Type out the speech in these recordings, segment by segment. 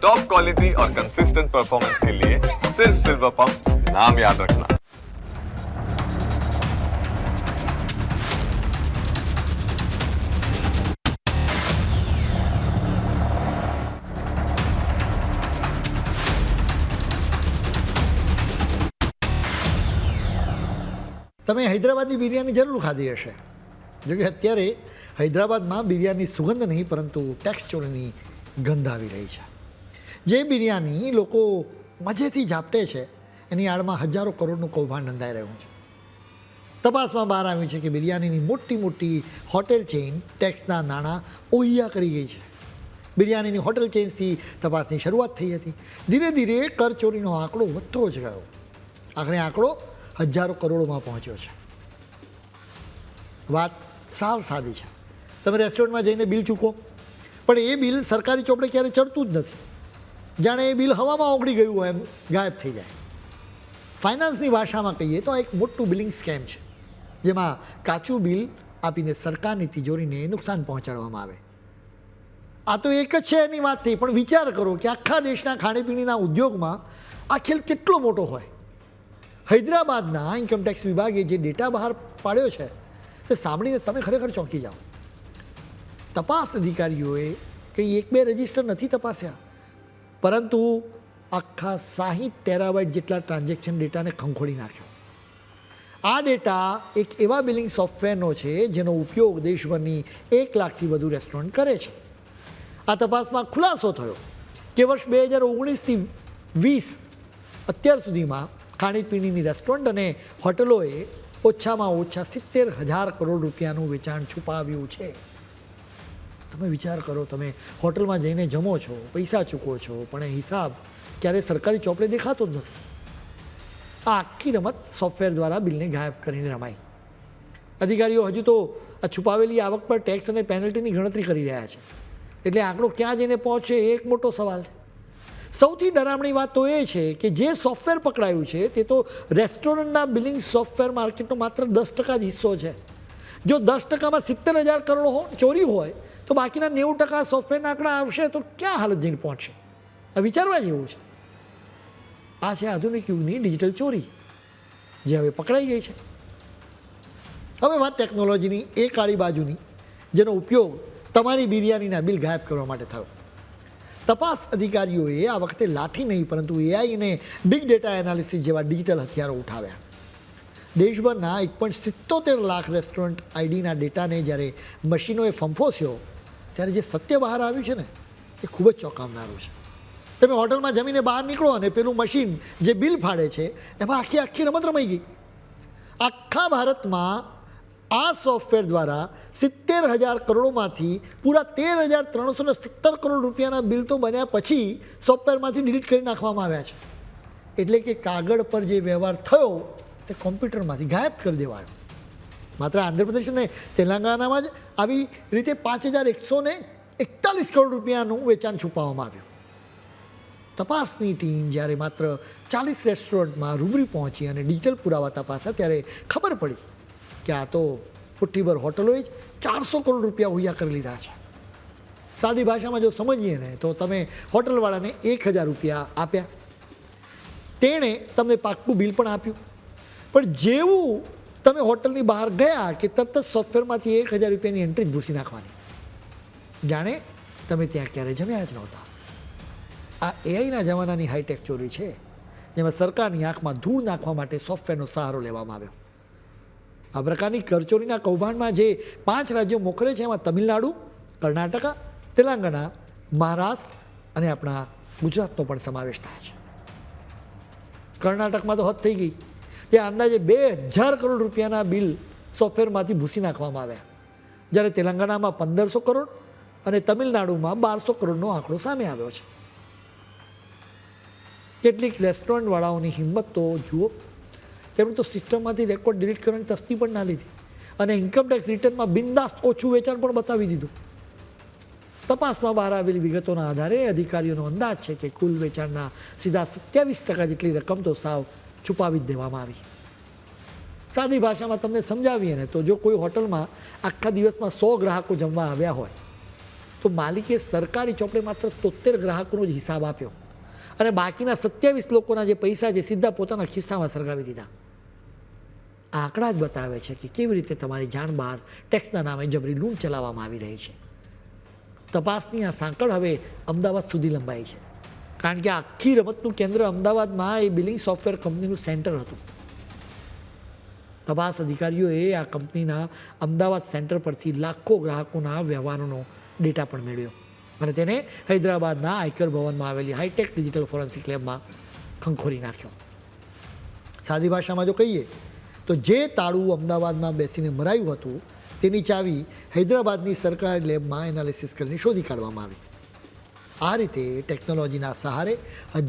Top quality और consistent performance के लिए सिर्फ सिल्वर पंप नाम याद रखना તમે હૈદરાબાદી બિરયાની જરૂર ખાધી હશે જો કે અત્યારે હૈદરાબાદમાં બિરયાની સુગંધ નહીં પરંતુ ટેક્સ ચોરીની ગંધ આવી રહી છે જે બિરયાની લોકો મજેથી ઝાપટે છે, એની આડમાં હજારો કરોડનું કૌભાંડ નોંધાઈ રહ્યું છે. તપાસમાં બહાર આવ્યું છે કે બિરયાનીની મોટી મોટી હોટેલ ચેઇન ટેક્સના નાણાં ઓહિયા કરી ગઈ છે. બિરયાનીની હોટેલ ચેઇન્સથી તપાસની શરૂઆત થઈ હતી. ધીરે ધીરે કરચોરીનો આંકડો વધતો જ ગયો. આખરે આંકડો હજારો કરોડોમાં પહોંચ્યો છે. વાત સાવ સાદી છે. તમે રેસ્ટોરન્ટમાં જઈને બિલ ચૂકો. પણ એ બિલ સરકારી ચોપડે ક્યારે ચડતું જ નથી. જાણે એ બિલ હવામાં ઓગળી ગયું હોય એમ ગાયબ થઈ જાય. ફાઇનાન્સની ભાષામાં કહીએ તો આ એક મોટું બિલિંગ સ્કેમ છે, જેમાં કાચું બિલ આપીને સરકારની તિજોરીને નુકસાન પહોંચાડવામાં આવે. આ તો એક જ છે એની વાત થઈ પણ વિચાર કરો કે આખા દેશના ખાણીપીણીના ઉદ્યોગમાં આ ખેલ કેટલો મોટો હોય. હૈદરાબાદના ઇન્કમટેક્સ વિભાગે જે ડેટા બહાર પાડ્યો છે, તે સાંભળીને તમે ખરેખર ચોંકી જાઓ. તપાસ અધિકારીઓએ કંઈ એક બે રજિસ્ટર નથી તપાસ્યા? પરંતુ આખા સાહીઠ ટેરાબાઇટ જેટલા ટ્રાન્ઝેક્શન ડેટાને ખંખોળી નાખ્યો. આ ડેટા એક એવા બિલિંગ સોફ્ટવેરનો છે જેનો ઉપયોગ દેશભરની એક લાખથી વધુ રેસ્ટોરન્ટ કરે છે. આ તપાસમાં ખુલાસો થયો કે વર્ષ બે હજાર ઓગણીસથી વીસ અત્યાર સુધીમાં ખાણીપીણીની રેસ્ટોરન્ટ અને હોટલોએ ઓછામાં ઓછા સિત્તેર હજાર કરોડ રૂપિયાનું વેચાણ છુપાવ્યું છે. તમે વિચાર કરો, તમે હોટલમાં જઈને જમો છો, પૈસા ચૂકવો છો, પણ એ હિસાબ ક્યારેય સરકારી ચોપડે દેખાતો જ નથી. આ આખી રમત સોફ્ટવેર દ્વારા બિલને ગાયબ કરીને રમાઈ અધિકારીઓ હજુ તો આ છુપાવેલી આવક પર ટેક્સ અને પેનલ્ટીની ગણતરી કરી રહ્યા છે. એટલે આંકડો ક્યાં જઈને પહોંચે એ એક મોટો સવાલ છે. સૌથી ડરામણી વાત તો એ છે કે જે સોફ્ટવેર પકડાયું છે તે તો રેસ્ટોરન્ટના બિલિંગ સોફ્ટવેર માર્કેટનો માત્ર દસ ટકા જ હિસ્સો છે. જો દસ ટકામાં સિત્તેર હજાર કરોડ ચોરી હોય તો બાકીના નેવું ટકા સોફ્ટવેરના આંકડા આવશે તો ક્યાં હાલત જઈને પહોંચશે? આ વિચારવા જેવું છે. આ છે આધુનિક યુગની ડિજિટલ ચોરી, જે હવે પકડાઈ ગઈ છે. હવે વાત ટેકનોલોજીની એ કાળી બાજુની, જેનો ઉપયોગ તમારી બિરયાનીના બિલ ગાયબ કરવા માટે થયો. તપાસ અધિકારીઓએ આ વખતે લાઠી નહીં, પરંતુ એઆઈ અને બિગ ડેટા એનાલિસિસ જેવા ડિજિટલ હથિયારો ઉઠાવ્યા. દેશભરના એક પોઈન્ટ સિત્તોતેર લાખ રેસ્ટોરન્ટ આઈડીના ડેટાને જ્યારે મશીનોએ ફંફોસ્યો ત્યારે જે સત્ય બહાર આવ્યું છે ને, એ ખૂબ જ ચોંકાવનારું છે. તમે હોટલમાં જમીને બહાર નીકળો અને પેલું મશીન જે બિલ ફાડે છે, એમાં આખી આખી રમત રમાઈ ગઈ. આખા ભારતમાં આ સોફ્ટવેર દ્વારા સિત્તેર હજાર કરોડોમાંથી પૂરા તેર હજાર ત્રણસો ને સત્તર કરોડ રૂપિયાના બિલ તો બન્યા પછી સોફ્ટવેરમાંથી ડિલીટ કરી નાખવામાં આવ્યા છે. એટલે કે કાગળ પર જે વ્યવહાર થયો તે કોમ્પ્યુટરમાંથી ગાયબ કરી દેવાયો. માત્ર આંધ્રપ્રદેશ અને તેલંગાણામાં જ આવી રીતે પાંચ હજાર એકસો ને એકતાલીસ કરોડ રૂપિયાનું વેચાણ છુપાવવામાં આવ્યું. તપાસની ટીમ જ્યારે માત્ર ચાલીસ રેસ્ટોરન્ટમાં રૂબરૂ પહોંચી અને ડિજિટલ પુરાવા તપાસ્યા, ત્યારે ખબર પડી કે આ તો પુઠ્ઠીભર હોટલોએ જ ચારસો કરોડ રૂપિયા હુયા કરી લીધા છે. સાદી ભાષામાં જો સમજીએ ને, તો તમે હોટલવાળાને એક હજાર રૂપિયા આપ્યા. તેણે તમને પાક્કું બિલ પણ આપ્યું. પણ જેવું તમે હોટલની બહાર ગયા કે તરત જ સોફ્ટવેરમાંથી એક હજાર રૂપિયાની એન્ટ્રી જ ભૂસી નાખવાની. જાણે તમે ત્યાં ક્યારે જમ્યા જ નહોતા. આ એઆઈના જમાનાની હાઈટેક ચોરી છે, જેમાં સરકારની આંખમાં ધૂળ નાખવા માટે સોફ્ટવેરનો સહારો લેવામાં આવ્યો. આ પ્રકારની કરચોરીના કૌભાંડમાં જે પાંચ રાજ્યો મોખરે છે, એમાં તમિલનાડુ, કર્ણાટકા, તેલંગાણા, મહારાષ્ટ્ર અને આપણા ગુજરાતનો પણ સમાવેશ થાય છે. કર્ણાટકમાં તો હદ થઈ ગઈ. ત્યાં અંદાજે બે હજાર કરોડ રૂપિયાના બિલ સોફ્ટવેરમાંથી ભૂસી નાખવામાં આવ્યા. જ્યારે તેલંગાણામાં પંદરસો કરોડ અને તમિલનાડુમાં બારસો કરોડનો આંકડો સામે આવ્યો છે. કેટલીક રેસ્ટોરન્ટવાળાઓની હિંમત તો જુઓ, તેમણે તો સિસ્ટમમાંથી રેકોર્ડ ડિલીટ કરવાની તસ્તી પણ ના લીધી અને ઇન્કમટેક્સ રિટર્નમાં બિંદાસ્ત ઓછું વેચાણ પણ બતાવી દીધું. તપાસમાં બહાર આવેલી વિગતોના આધારે અધિકારીઓનો અંદાજ છે કે કુલ વેચાણના સીધા સત્યાવીસ ટકા જેટલી રકમ તો સાવ છુપાવી જ દેવામાં આવી. સાદી ભાષામાં તમને સમજાવીએ ને તો જો કોઈ હોટલમાં આખા દિવસમાં સો ગ્રાહકો જમવા આવ્યા હોય, તો માલિકે સરકારી ચોપડે માત્ર તોતેર ગ્રાહકોનો જ હિસાબ આપ્યો અને બાકીના સત્યાવીસ લોકોના જે પૈસા છે સીધા પોતાના ખિસ્સામાં સરગાવી દીધા. આંકડા જ બતાવે છે કે કેવી રીતે તમારી જાણ બહાર ટેક્સના નામે જબરી લૂંટ ચલાવવામાં આવી રહી છે. તપાસની આ સાંકળ હવે અમદાવાદ સુધી લંબાઈ છે. કારણ કે આખી રમતનું કેન્દ્ર અમદાવાદમાં એ બિલિંગ સોફ્ટવેર કંપનીનું સેન્ટર હતું. તપાસ અધિકારીઓએ આ કંપનીના અમદાવાદ સેન્ટર પરથી લાખો ગ્રાહકોના વ્યવહારોનો ડેટા પણ મેળવ્યો અને તેને હૈદરાબાદના આયકર ભવનમાં આવેલી હાઈટેક ડિજિટલ ફોરેન્સિક લેબમાં ખંખોરી નાખ્યો. સાદી ભાષામાં જો કહીએ તો જે તાળું અમદાવાદમાં બેસીને મરાયું હતું તેની ચાવી હૈદરાબાદની સરકારી લેબમાં એનાલિસિસ કરીને શોધી કાઢવામાં આવી. આ રીતે ટેકનોલોજીના સહારે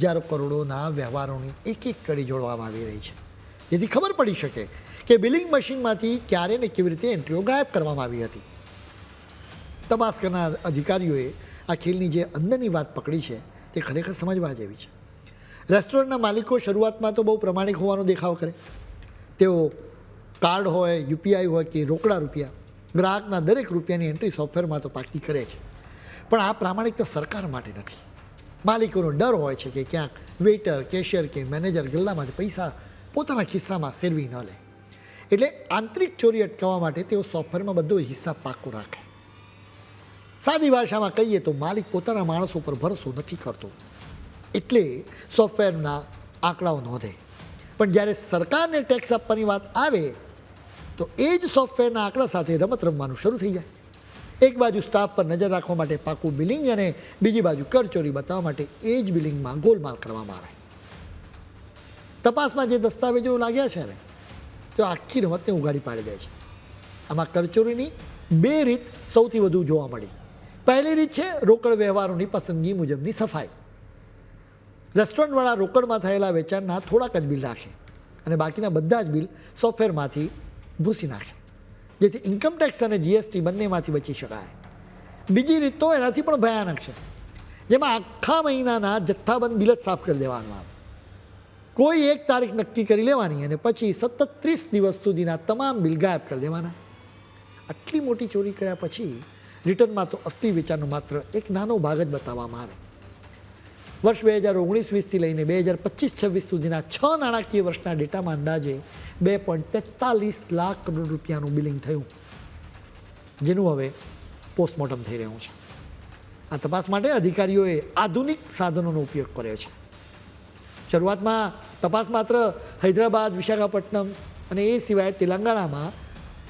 હજારો કરોડોના વ્યવહારોની એક એક કડી જોડવામાં આવી રહી છે. જેથી ખબર પડી શકે કે બિલિંગ મશીનમાંથી ક્યારે ને કેવી રીતે એન્ટ્રીઓ ગાયબ કરવામાં આવી હતી. તપાસ કરનાર અધિકારીઓએ આ ખેલની જે અંદરની વાત પકડી છે તે ખરેખર સમજવા જેવી છે. રેસ્ટોરન્ટના માલિકો શરૂઆતમાં તો બહુ પ્રમાણિક હોવાનો દેખાવ કરે. તેઓ કાર્ડ હોય યુપીઆઈ હોય કે રોકડા રૂપિયા, ગ્રાહકના દરેક રૂપિયાની એન્ટ્રી સોફ્ટવેરમાં તો પાકી કરે છે પણ આ પ્રામાણિકતા સરકાર માટે નથી. માલિકોનો ડર હોય છે કે ક્યાંક વેઇટર, કેશિયર કે મેનેજર ગલ્લામાંથી પૈસા પોતાના ખિસ્સામાં સેરવી ન લે. એટલે આંતરિક ચોરી અટકાવવા માટે તેઓ સોફ્ટવેરમાં બધો હિસાબ પાકો રાખે. સાદી ભાષામાં કહીએ તો માલિક પોતાના માણસો પર ભરોસો નથી કરતો. એટલે સોફ્ટવેરના આંકડાઓ નોંધે. પણ જ્યારે સરકારને ટેક્સ આપવાની વાત આવે, તો એ જ સોફ્ટવેરના આંકડા સાથે રમત રમવાનું શરૂ થઈ જાય. એક બાજુ સ્ટાફ પર નજર રાખવા માટે પાકું બિલિંગ અને બીજી બાજુ કરચોરી બતાવવા માટે એ જ બિલિંગમાં ગોલમાલ કરવામાં આવે. તપાસમાં જે દસ્તાવેજો લાગ્યા છે ને, તો આખી રમતને ઉગાડી પાડી દે છે. આમાં કરચોરીની બે રીત સૌથી વધુ જોવા મળી. પહેલી રીત છે રોકડ વ્યવહારોની પસંદગી મુજબની સફાઈ. રેસ્ટોરન્ટવાળા રોકડમાં થયેલા વેચાણના થોડાક જ બિલ રાખે અને બાકીના બધા જ બિલ સોફ્ટવેરમાંથી ભૂસી નાખે. જેથી ઇન્કમટેક્સ અને જીએસટી બંનેમાંથી બચી શકાય. બીજી રીત તો એનાથી પણ ભયાનક છે. જેમાં આખા મહિનાના જથ્થાબંધ બિલ જ સાફ કરી દેવાનું આવે. કોઈ એક તારીખ નક્કી કરી લેવાની અને પછી સતત ત્રીસ દિવસ સુધીના તમામ બિલ ગાયબ કરી દેવાના. આટલી મોટી ચોરી કર્યા પછી રિટર્નમાં તો અસ્થિ વેચાણનો માત્ર એક નાનો ભાગ જ બતાવવામાં આવે. વર્ષ બે હજાર ઓગણીસ વીસથી લઈને બે હજાર પચીસ છવ્વીસ સુધીના છ નાણાકીય વર્ષના ડેટામાં અંદાજે બે પોઈન્ટ તેતાલીસ લાખ કરોડ રૂપિયાનું બિલિંગ થયું, જેનું હવે પોસ્ટમોર્ટમ થઈ રહ્યું છે. આ તપાસ માટે અધિકારીઓએ આધુનિક સાધનોનો ઉપયોગ કર્યો છે. શરૂઆતમાં તપાસ માત્ર હૈદરાબાદ, વિશાખાપટ્ટનમ અને એ સિવાય તેલંગાણામાં,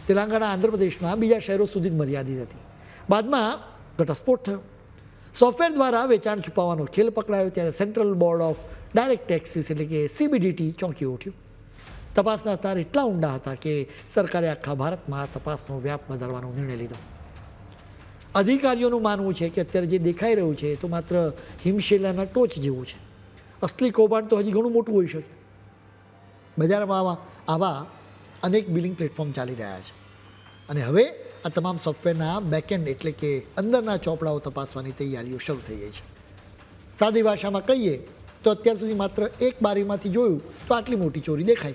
તેલંગાણા, આંધ્રપ્રદેશમાં બીજા શહેરો સુધી જ મર્યાદિત હતી. બાદમાં ઘટસ્ફોટ થયો. સોફ્ટવેર દ્વારા વેચાણ છુપાવવાનો ખેલ પકડાયો ત્યારે central board of direct taxes એટલે કે સીબીડીટી ચોંકી ઉઠ્યું. તપાસના તાર એટલા ઊંડા હતા કે સરકારે આખા ભારતમાં તપાસનો વ્યાપ વધારવાનો નિર્ણય લીધો. અધિકારીઓનું માનવું છે કે અત્યારે જે દેખાઈ રહ્યું છે તો માત્ર હિમશિલાના ટોચ જેવું છે. અસલી કૌભાંડ તો હજી ઘણું મોટું હોઈ શકે. બજારમાં આવા આવા અનેક બિલિંગ પ્લેટફોર્મ ચાલી રહ્યા છે. અને હવે આ તમામ સોફ્ટવેરના બેકએન્ડ એટલે કે અંદરના ચોપડાઓ તપાસવાની તૈયારીઓ શરૂ થઈ ગઈ છે. સાદી ભાષામાં કહીએ તો અત્યાર સુધી માત્ર એક બારીમાંથી જોયું તો આટલી મોટી ચોરી દેખાય.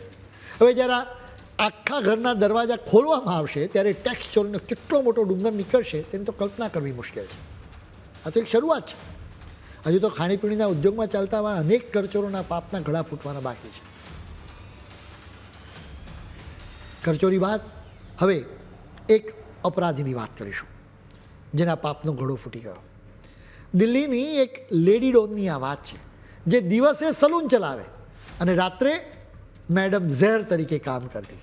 હવે જ્યારે આખા ઘરના દરવાજા ખોલવામાં આવશે ત્યારે ટેક્સ ચોરીનો કેટલો મોટો ડુંગર નીકળશે તેની તો કલ્પના કરવી મુશ્કેલ છે. આ તો એક શરૂઆત છે. હજુ તો ખાણીપીણીના ઉદ્યોગમાં ચાલતા આવા અનેક કરચોરોના પાપના ઘડા ફૂટવાના બાકી છે. કરચોરી બાદ હવે એક અપરાધીની વાત કરીશું. જેના પાપનો ઘડો ફૂટી ગયો. દિલ્હીની એક લેડી ડોનની આ વાત છે, જે દિવસે સલૂન ચલાવે અને રાત્રે મેડમ ઝેર તરીકે કામ કરતી.